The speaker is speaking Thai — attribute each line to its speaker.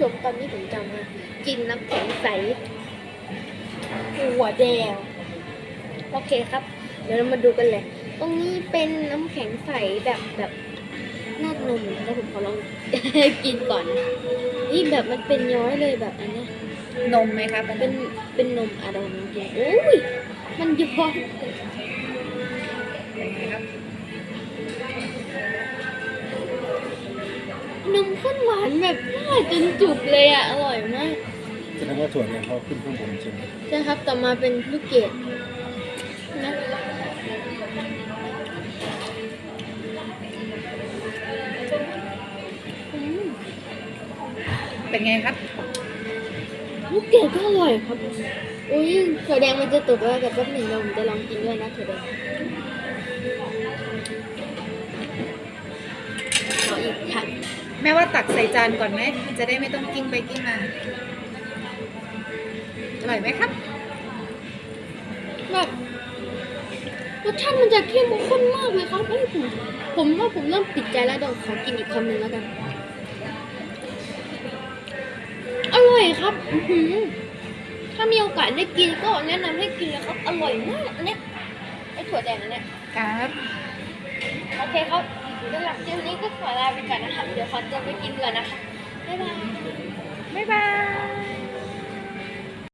Speaker 1: ชมตอนนี้ผมจะมากินน้ำแข็งใสหัวแดง โอเคครับ เดี๋ยวเรามาดูกันเลย ตรงนี้เป็นน้ำแข็งใสแบบแบบน่านมแล้วผมขอลอง กินก่อน นี่แบบมันเป็นย้อยเลยแบบอันเนี้ย
Speaker 2: นมไหมครับ
Speaker 1: เป็นเป็นนมอะดมกินอุ้ยมันย้อย
Speaker 2: น
Speaker 1: มข้นหวานแบบน่าจนจุกเลยอะ อร่อยมาก
Speaker 3: แสดงว่าถั่วเนี่ยเขาขึ้นข้างบนใช่ไหม
Speaker 1: ใช่ครับ ต่อมาเป็นลูกเกดนะอืม
Speaker 2: เป็นไงครับ
Speaker 1: ลูกเกดก็อร่อยครับ อุ้ยถั่วแดงมันจะตกแล้วกับแป๊บหนึ่งเราผมจะลองกินด้วยนะถั่วแดงขออีกค่ะ
Speaker 2: แม่ว่าตักใส่จานก่อนไหมมันจะได้ไม่ต้องกิ้งไปกิ้งมา อร่อยไหมครับ
Speaker 1: แบบรสชาติมันจะเข้มข้นมากเลยครับเอ้ยผมผมว่าผมเริ่มติดใจแล้วเดี๋ยวขอกินอีกคำหนึ่งแล้วกัน อร่อยครับอื้อหือถ้ามีโอกาสได้กินก็แนะนำให้กินเลยครับ อร่อยมากอันเนี้ยไอ้ถั่วแดงอันเนี้ย
Speaker 2: ครับ
Speaker 1: โอเคครับ สำหรับคลิปนี้ก็ขอลาไปก่อนนะคะ เดี๋ยวขอตัวไปกินก่อนนะคะ
Speaker 2: บ๊ายบาย